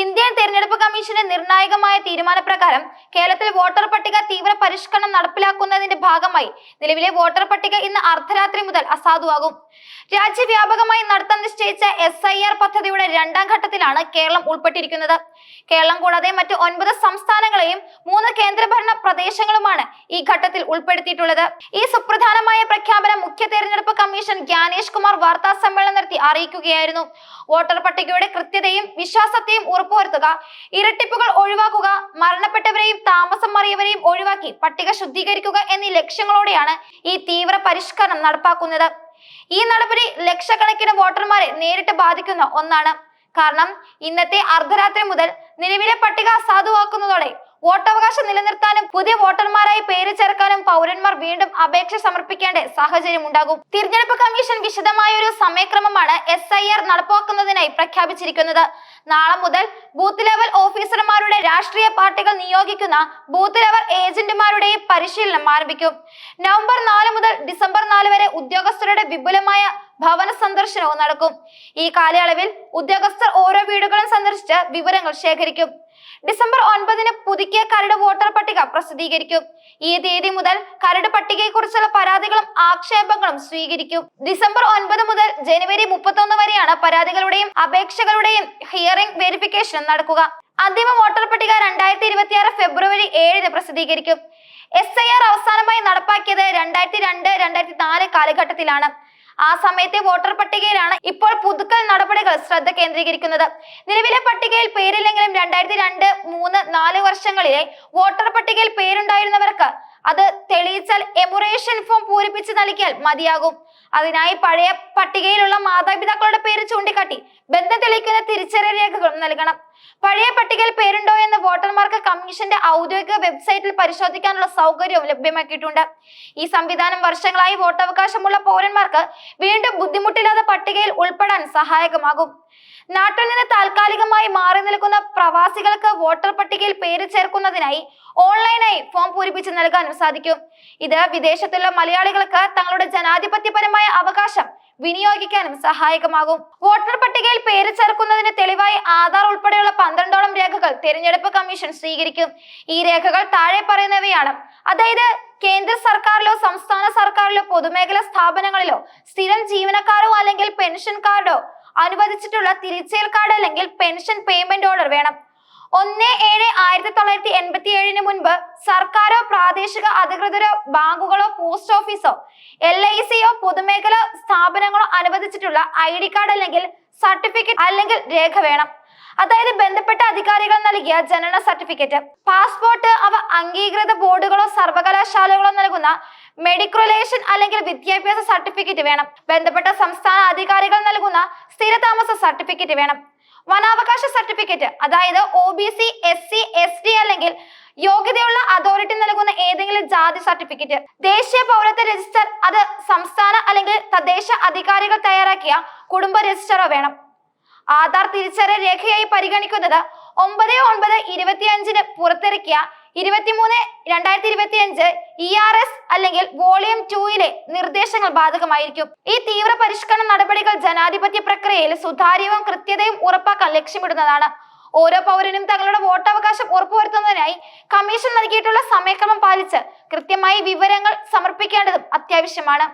Indian തെരഞ്ഞെടുപ്പ് കമ്മീഷന്റെ നിർണായകമായ തീരുമാനപ്രകാരം കേരളത്തിൽ വോട്ടർ പട്ടിക തീവ്ര പരിഷ്കരണം നടപ്പിലാക്കുന്നതിന്റെ ഭാഗമായി നിലവിലെ വോട്ടർ പട്ടിക ഇന്ന് അർദ്ധരാത്രി മുതൽ അസാധുവാകും. രാജ്യവ്യാപകമായി നടത്താൻ നിശ്ചയിച്ച എസ് ഐ ആർ പദ്ധതിയുടെ രണ്ടാം ഘട്ടത്തിലാണ് കേരളം ഉൾപ്പെട്ടിരിക്കുന്നത്. കേരളം കൂടാതെ മറ്റ് ഒൻപത് സംസ്ഥാനങ്ങളെയും മൂന്ന് കേന്ദ്രഭരണ പ്രദേശങ്ങളുമാണ് ഈ ഘട്ടത്തിൽ ഉൾപ്പെടുത്തിയിട്ടുള്ളത്. ഈ സുപ്രധാനമായ പ്രഖ്യാപനം മുഖ്യ തെരഞ്ഞെടുപ്പ് കമ്മീഷൻ ജ്ഞാനേഷ് കുമാർ വാർത്താ സമ്മേളനം നടത്തി അറിയിക്കുകയായിരുന്നു. വോട്ടർ പട്ടികയുടെ കൃത്യതയും വിശ്വാസത്തെയും ഉറപ്പുവരുത്തുക. ഇരട്ടിപ്പുകൾ ഒഴിവാക്കുക മരണപ്പെട്ടവരെയും താമസം മാറിയവരെയും ഒഴിവാക്കി പട്ടിക ശുദ്ധീകരിക്കുക എന്നീ ലക്ഷ്യങ്ങളോടെയാണ് ഈ തീവ്ര പരിഷ്കരണം നടപ്പാക്കുന്നത്. ഈ നടപടി ലക്ഷക്കണക്കിന് വോട്ടർമാരെ നേരിട്ട് ബാധിക്കുന്ന ഒന്നാണ്. കാരണം ഇന്നത്തെ അർദ്ധരാത്രി മുതൽ നിലവിലെ പട്ടിക അസാധുവാക്കുന്നതോടെ വോട്ടവകാശം നിലനിർത്താനും പുതിയ വോട്ടർമാരായി പേര് ചേർക്കാനും പൗരന്മാർ വീണ്ടും അപേക്ഷ സമർപ്പിക്കേണ്ട സാഹചര്യം ഉണ്ടാകും തിരഞ്ഞെടുപ്പ് കമ്മീഷൻ വിശദമായ ഒരു സമയക്രമമാണ് എസ് ഐ ആർ നടപ്പാക്കുന്നതിനായി പ്രഖ്യാപിച്ചിരിക്കുന്നത്. നാളെ മുതൽ ബൂത്ത് ലെവൽ ഓഫീസർമാരുടെ രാഷ്ട്രീയ പാർട്ടികൾ നിയോഗിക്കുന്ന ബൂത്ത് ലെവൽ ഏജന്റുമാരുടെ പരിശീലനം ആരംഭിക്കും. നവംബർ നാല് മുതൽ ഡിസംബർ നാല് വരെ ഉദ്യോഗസ്ഥരുടെ വിപുലമായ ഭവന സന്ദർശനവും നടക്കും. ഈ കാലയളവിൽ ഉദ്യോഗസ്ഥർ ഓരോ വീടുകളും സന്ദർശിച്ച് വിവരങ്ങൾ ശേഖരിക്കും. ഡിസംബർ ഒൻപതിന് പുതുക്കിയ കരട് വോട്ടർ പട്ടിക പ്രസിദ്ധീകരിക്കും. ഈ തീയതി മുതൽ കരട് പട്ടികയെക്കുറിച്ചുള്ള പരാതികളും ആക്ഷേപങ്ങളും സ്വീകരിക്കും. ഡിസംബർ ഒൻപത് മുതൽ ജനുവരി മുപ്പത്തൊന്ന് വരെയാണ് പരാതികളുടെയും അപേക്ഷകളുടെയും ഹിയറിംഗ് വെരിഫിക്കേഷൻ നടക്കുക. അന്തിമ വോട്ടർ പട്ടിക രണ്ടായിരത്തി ഇരുപത്തിയാറ് ഫെബ്രുവരി ഏഴിന് പ്രസിദ്ധീകരിക്കും. എസ് ഐ ആർ അവസാനമായി നടപ്പാക്കിയത് രണ്ടായിരത്തി രണ്ട് രണ്ടായിരത്തി നാല് കാലഘട്ടത്തിലാണ്. ആ സമയത്തെ വോട്ടർ പട്ടികയിലാണ് ഇപ്പോൾ പുതുക്കൽ നടപടികൾ ശ്രദ്ധ കേന്ദ്രീകരിക്കുന്നത്. നിലവിലെ പട്ടികയിൽ പേരില്ലെങ്കിലും രണ്ടായിരത്തി രണ്ട് മൂന്ന് നാല് വർഷങ്ങളിലെ വോട്ടർ പട്ടികയിൽ പേരുണ്ടായിരുന്നവർക്ക് അത് തെളിയിച്ചാൽ എമുറേഷൻ ഫോം പൂരിപ്പിച്ച് നൽകിയാൽ മതിയാകും. അതിനായി പഴയ പട്ടികയിലുള്ള മാതാപിതാക്കളുടെ പേര് ചൂണ്ടിക്കാട്ടി ബന്ധം തെളിയിക്കുന്ന തിരിച്ചറിയൽ രേഖകളും നൽകണം. പഴയ പട്ടികയിൽ പേരുണ്ടോ എന്ന് വോട്ടർമാർക്ക് കമ്മീഷന്റെ ഔദ്യോഗിക വെബ്സൈറ്റിൽ പരിശോധിക്കാനുള്ള സൗകര്യവും ലഭ്യമാക്കിയിട്ടുണ്ട്. ഈ സംവിധാനം വർഷങ്ങളായി വോട്ടവകാശമുള്ള പൗരന്മാർക്ക് വീണ്ടും ബുദ്ധിമുട്ടില്ലാതെ പട്ടികയിൽ ഉൾപ്പെടാൻ സഹായകമാകും. നാട്ടിൽ നിന്ന് താൽക്കാലികമായി മാറി നിൽക്കുന്ന പ്രവാസികൾക്ക് വോട്ടർ പട്ടികയിൽ പേര് ചേർക്കുന്നതിനായി ഓൺലൈനായി ഫോം പൂരിപ്പിച്ച് നൽകാനും സാധിക്കും. ഇത് വിദേശത്തുള്ള മലയാളികൾക്ക് തങ്ങളുടെ ജനാധിപത്യപരമായ അവകാശം വിനിയോഗിക്കാനും സഹായകമാകും. വോട്ടർ പട്ടികയിൽ പേര് ചേർക്കുന്നതിന് രേഖകൾ തിരഞ്ഞെടുപ്പ് കമ്മീഷൻ സ്വീകരിക്കും. ഈ രേഖകൾ താഴെ പറയുന്നവയാണ്. അതായത് കേന്ദ്ര സർക്കാരിലോ സംസ്ഥാന സർക്കാരിലോ പൊതുമേഖലാ സ്ഥാപനങ്ങളിലോ സ്ഥിരം ജീവനക്കാരോ അല്ലെങ്കിൽ പെൻഷൻകാർഡോ അനുവദിച്ചിട്ടുള്ള തിരിച്ചേൽ കാർഡ് അല്ലെങ്കിൽ പെൻഷൻ പേയ്മെന്റ് ഓർഡർ വേണം. ഒന്ന് ഏഴ് ആയിരത്തി തൊള്ളായിരത്തി എൺപത്തി ഏഴിന് മുൻപ് സർക്കാരോ പ്രാദേശിക അധികൃതരോ ബാങ്കുകളോ പോസ്റ്റ് ഓഫീസോ എൽ ഐ സിയോ പൊതുമേഖലാ സ്ഥാപനങ്ങളോ അനുവദിച്ചിട്ടുള്ള ഐ ഡി കാർഡ് അല്ലെങ്കിൽ സർട്ടിഫിക്കറ്റ് അല്ലെങ്കിൽ രേഖ വേണം. അതായത് ബന്ധപ്പെട്ട അധികാരികൾ നൽകിയ ജനന സർട്ടിഫിക്കറ്റ് പാസ്പോർട്ട് അവ അംഗീകൃത ബോർഡുകളോ സർവകലാശാലകളോ നൽകുന്ന മെഡിക്കുലേഷൻ അല്ലെങ്കിൽ വിദ്യാഭ്യാസ സർട്ടിഫിക്കറ്റ് വേണം. ബന്ധപ്പെട്ട സംസ്ഥാന അധികാരികൾ നൽകുന്ന സ്ഥിരതാമസ സർട്ടിഫിക്കറ്റ് വേണം. വനാവകാശ സർട്ടിഫിക്കറ്റ് അതായത് O B C S C S T അല്ലെങ്കിൽ യോഗ്യതയുള്ള അതോറിറ്റി നൽകുന്ന ഏതെങ്കിലും ജാതി സർട്ടിഫിക്കറ്റ്. ദേശീയ പൗരത്വ രജിസ്റ്റർ അത് സംസ്ഥാന അല്ലെങ്കിൽ തദ്ദേശ അധികാരികൾ തയ്യാറാക്കിയ കുടുംബ രജിസ്റ്ററോ വേണം. ആധാർ തിരിച്ചറിയൽ രേഖയായി പരിഗണിക്കുന്നത് ഒമ്പത് ഒൻപത് ഇരുപത്തിയഞ്ചിന് പുറത്തിറക്കിയ ഇരുപത്തിമൂന്ന് രണ്ടായിരത്തി ഇരുപത്തി അഞ്ച് ഇ ആർ എസ് അല്ലെങ്കിൽ വോളിയം ടൂയിലെ നിർദ്ദേശങ്ങൾ ബാധകമായിരിക്കും. ഈ തീവ്ര പരിഷ്കരണ നടപടികൾ ജനാധിപത്യ പ്രക്രിയയിൽ സുതാര്യവും കൃത്യതയും ഉറപ്പാക്കാൻ ലക്ഷ്യമിടുന്നതാണ്. ഓരോ പൗരനും തങ്ങളുടെ വോട്ടവകാശം ഉറപ്പുവരുത്തുന്നതിനായി കമ്മീഷൻ നൽകിയിട്ടുള്ള സമയക്രമം പാലിച്ച് കൃത്യമായി വിവരങ്ങൾ സമർപ്പിക്കേണ്ടതും അത്യാവശ്യമാണ്.